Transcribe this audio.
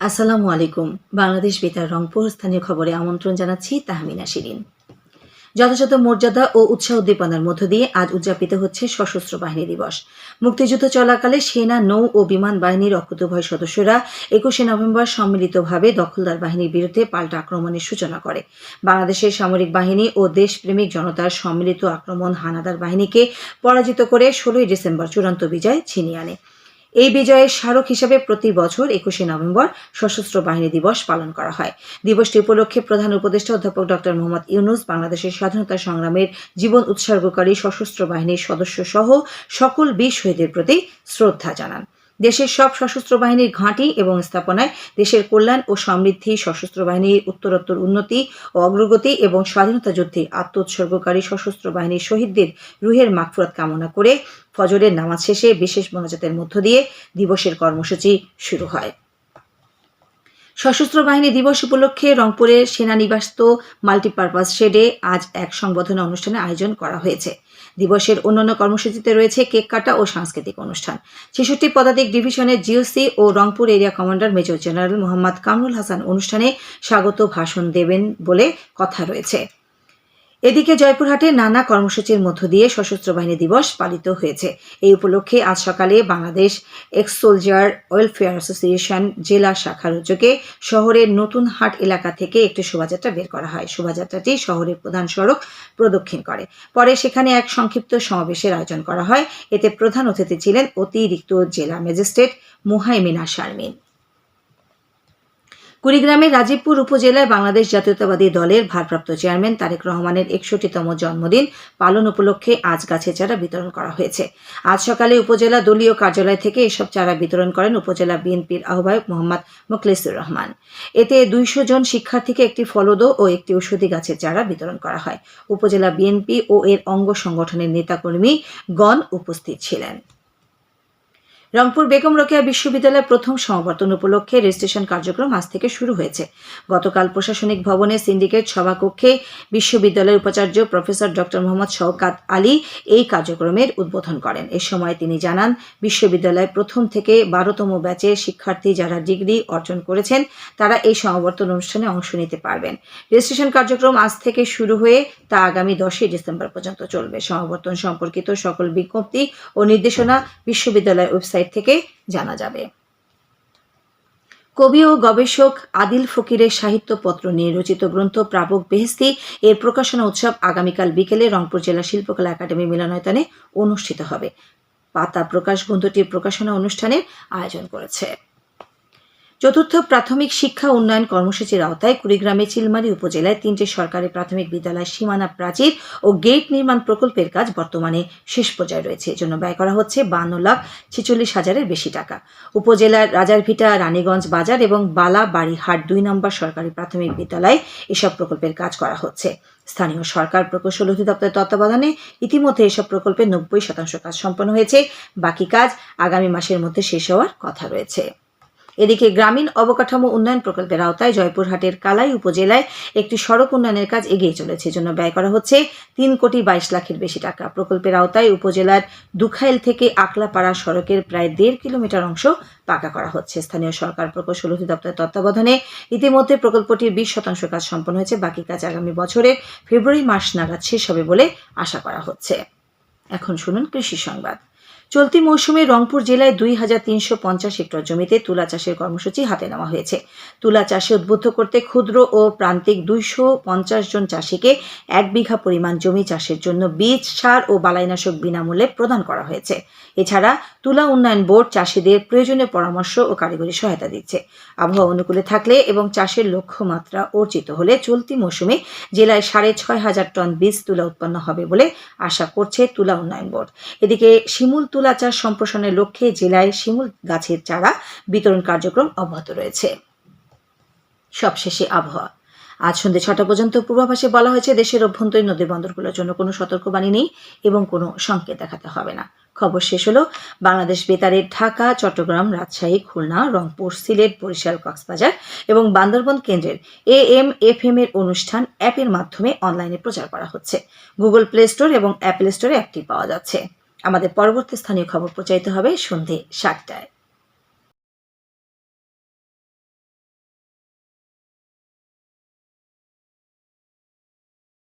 আসসালামু আলাইকুম। বাংলাদেশ বেতার রংপুর স্থানীয় খবরে আমন্ত্রণ জানাচ্ছি তাহমিনা শিরিন। যথাযথ মর্যাদা ও উৎসাহ উদ্দীপনার মধ্য দিয়ে আজ উদযাপিত হচ্ছে সশস্ত্র বাহিনী দিবস। মুক্তিযুদ্ধ চলাকালে সেনা, নৌ ও বিমান বাহিনীর অকুতভয় সদস্যরা একুশে নভেম্বর সম্মিলিতভাবে দখলদার বাহিনীর বিরুদ্ধে পাল্টা আক্রমণের সূচনা করে। বাংলাদেশের সামরিক বাহিনী ও দেশপ্রেমিক জনতার সম্মিলিত আক্রমণ হানাদার বাহিনীকে পরাজিত করে ষোলোই ডিসেম্বর চূড়ান্ত বিজয় ছিনিয়ে আনে। এই বিজয়ের স্মারক হিসেবে প্রতি বছর একুশে নভেম্বর সশস্ত্র বাহিনী দিবস পালন করা হয়। দিবসটি উপলক্ষে প্রধান উপদেষ্টা অধ্যাপক ডক্টর মোহাম্মদ ইউনুস, বাংলাদেশের স্বাধীনতা সংগ্রামের জীবন উৎসর্গকারী সশস্ত্র বাহিনীর সদস্য সহ সকল বীর শহীদের প্রতি শ্রদ্ধা জানান। দেশের সব সশস্ত্র বাহিনীর ঘাঁটি এবং স্থাপনায় দেশের কল্যাণ ও সমৃদ্ধি, সশস্ত্র বাহিনীর উত্তরোত্তর উন্নতি ও অগ্রগতি এবং স্বাধীনতা যুদ্ধে আত্মোৎসর্গকারী সশস্ত্র বাহিনীর শহীদদের রুহের মাগফুরাত কামনা করে ফজরের নামাজ শেষে বিশেষ মোনাজাতের মধ্য দিয়ে দিবসের কর্মসূচি শুরু হয়। সশস্ত্র বাহিনী দিবস উপলক্ষে রংপুরের সেনানিবাস্ত মাল্টিপারপাস শেডে আজ এক সংবর্ধনা অনুষ্ঠানের আয়োজন করা হয়েছে। দিবসের অন্যান্য কর্মসূচিতে রয়েছে কেক কাটা ও সাংস্কৃতিক অনুষ্ঠান। ছেষট্টি পদাতিক ডিভিশনের জিওসি ও Rangpur area commander major general Mohammad Kamrul Hasan অনুষ্ঠানে স্বাগত ভাষণ দেবেন বলে কথা রয়েছে। এদিকে জয়পুরহাটে নানা কর্মসূচির মধ্য দিয়ে সশস্ত্র বাহিনী দিবস পালিত হয়েছে। এই উপলক্ষে আজ সকালে Bangladesh ex soldier welfare association জেলা শাখার উদ্যোগে শহরের নতুন হাট এলাকা থেকে একটি শোভাযাত্রা বের করা হয়। শোভাযাত্রাটি শহরের প্রধান সড়ক প্রদক্ষিণ করে। পরে সেখানে এক সংক্ষিপ্ত সমাবেশের আয়োজন করা হয়। এতে প্রধান অতিথি ছিলেন অতিরিক্ত জেলা ম্যাজিস্ট্রেট মুহাইমিনা শারমিন। কুড়িগ্রামের রাজীবপুর উপজেলায় বাংলাদেশ জাতীয়তাবাদী দলের ভারপ্রাপ্ত চেয়ারম্যান তারেক রহমানের একষট্টিতম জন্মদিন পালন উপলক্ষে আজ গাছের চারা বিতরণ করা হয়েছে। আজ সকালে উপজেলা দলীয় কার্যালয় থেকে এসব চারা বিতরণ করেন উপজেলা বিএনপির আহ্বায়ক মোহাম্মদ মোখলেসুর রহমান। এতে দুইশো জন শিক্ষার্থীকে একটি ফলদ ও একটি ঔষধি গাছের চারা বিতরণ করা হয়। উপজেলা বিএনপি ও এর অঙ্গ সংগঠনের নেতাকর্মী গণ উপস্থিত ছিলেন। রংপুর বেগম রোকেয়া বিশ্ববিদ্যালয়ের প্রথম সমাবর্তন উপলক্ষে রেজিস্ট্রেশন কার্যক্রম আজ থেকে শুরু হয়েছে। গতকাল প্রশাসনিক ভবনে সিন্ডিকেট সভাকক্ষে বিশ্ববিদ্যালয়ের উপাচার্য প্রফেসর ডক্টর মোহাম্মদ শওকাত আলী এই কার্যক্রমের উদ্বোধন করেন। এ সময় তিনি জানান বিশ্ববিদ্যালয়ের প্রথম থেকে বারোতম ব্যাচের শিক্ষার্থী যারা ডিগ্রি অর্জন করেছেন, তারা এই সমাবর্তন অনুষ্ঠানে অংশ নিতে পারবেন। রেজিস্ট্রেশন কার্যক্রম আজ থেকে শুরু হয়ে তা আগামী দশই ডিসেম্বর পর্যন্ত চলবে। সমাবর্তন সম্পর্কিত সকল বিজ্ঞপ্তি ও নির্দেশনা বিশ্ববিদ্যালয় ওয়েবসাইট থেকে জানা যাবে। কবি ও গবেষক আদিল ফকিরের সাহিত্য পত্র নিয়ে রচিত গ্রন্থ প্রাবক বেহেস্তি এর প্রকাশনা উৎসব আগামীকাল বিকেলে রংপুর জেলা শিল্পকলা একাডেমি মিলনায়তনে অনুষ্ঠিত হবে। পাতা প্রকাশ, গ্রন্থটির প্রকাশনা অনুষ্ঠানের আয়োজন করেছে। চতুর্থ প্রাথমিক শিক্ষা উন্নয়ন কর্মসূচির আওতায় কুড়িগ্রামে চিলমারি উপজেলায় তিনটি সরকারি প্রাথমিক বিদ্যালয় সীমানা প্রাচীর ও গেট নির্মাণ প্রকল্পের কাজ বর্তমানে শেষ পর্যায়ে রয়েছে। এজন্য ব্যয় করা হচ্ছে বান্ন লাখ ছেচল্লিশ হাজারের বেশি টাকা। উপজেলার রাজারভিটা, রানীগঞ্জ বাজার এবং বালা বাড়িহাট দুই নম্বর সরকারি প্রাথমিক বিদ্যালয়ে এসব প্রকল্পের কাজ করা হচ্ছে। স্থানীয় সরকার প্রকৌশল অধিদপ্তরের তত্ত্বাবধানে ইতিমধ্যে এসব প্রকল্পের নব্বই শতাংশ কাজ সম্পন্ন হয়েছে। বাকি কাজ আগামী মাসের মধ্যে শেষ হওয়ার কথা রয়েছে। এদিকে গ্রামীণ অবকাঠামো উন্নয়ন প্রকল্পের আওতায় জয়পুরহাটের কালাই উপজেলায় একটি সড়ক উন্নয়নের কাজ এগিয়ে চলেছে জন্য ব্যয় করা হচ্ছে তিন কোটি বাইশ লাখের বেশি টাকা। প্রকল্পের আওতায় উপজেলার দুখাইল থেকে আকলাপাড়া সড়কের প্রায় দেড় কিলোমিটার অংশ পাকা করা হচ্ছে। স্থানীয় সরকার প্রকৌশল অধিদপ্তরের তত্ত্বাবধানে ইতিমধ্যে প্রকল্পটির বিশ শতাংশ কাজ সম্পন্ন হয়েছে, বাকি কাজ আগামী বছরের ফেব্রুয়ারি মাস নাগাদ শেষ হবে বলে আশা করা হচ্ছে। এখন শুনুন কৃষি সংবাদ। চলতি মৌসুমে রংপুর জেলায় দুই হাজার তিনশো পঞ্চাশ হেক্টর জমিতে তুলা চাষের কর্মসূচি হাতে নেওয়া হয়েছে। তুলা চাষে উদ্বুদ্ধ করতে ক্ষুদ্র ও প্রান্তিক দুইশো পঞ্চাশ জন চাষিকে এক বিঘা পরিমাণ জমি চাষের জন্য বীজ, সার ও বালাইনাশক বিনামূল্যে প্রদান করা হয়েছে। এছাড়া তুলা উন্নয়ন বোর্ড চাষিদের প্রয়োজনীয় পরামর্শ ও কারিগরি সহায়তা দিচ্ছে। আবহাওয়া অনুকূলে থাকলে এবং চাষের লক্ষ্যমাত্রা অর্জিত হলে চলতি মৌসুমে জেলায় সাড়ে ছয় হাজার টন বীজ তুলা উৎপন্ন হবে বলে আশা করছে তুলা উন্নয়ন বোর্ড। এদিকে শিমুল তুলা চাষ সম্প্রসারণের লক্ষ্যে জেলায় শিমুল গাছের চারা বিতরণ কার্যক্রম অব্যাহত রয়েছে। সবশেষে আবহাওয়া। আজ সন্ধ্যে ছটা পর্যন্ত পূর্বাভাসে বলা হয়েছে, দেশের অভ্যন্তরীণ নদী বন্দরগুলোর জন্য কোনো সতর্কবাণী নেই এবং কোনো সংকেত দেখাতে হবে না। খবর শেষ হলো, বাংলাদেশ বেতারের ঢাকা, চট্টগ্রাম, রাজশাহী, খুলনা, রংপুর, সিলেট, বরিশাল, কক্সবাজার এবং বান্দরবন কেন্দ্রের এ এম এফ এম এর অনুষ্ঠান অ্যাপের মাধ্যমে অনলাইনে প্রচার করা হচ্ছে। গুগল প্লে স্টোর এবং অ্যাপেল স্টোরে অ্যাপটি পাওয়া যাচ্ছে। আমাদের পরবর্তী স্থানীয় খবর প্রচারিত হবে সন্ধে সাতটায়।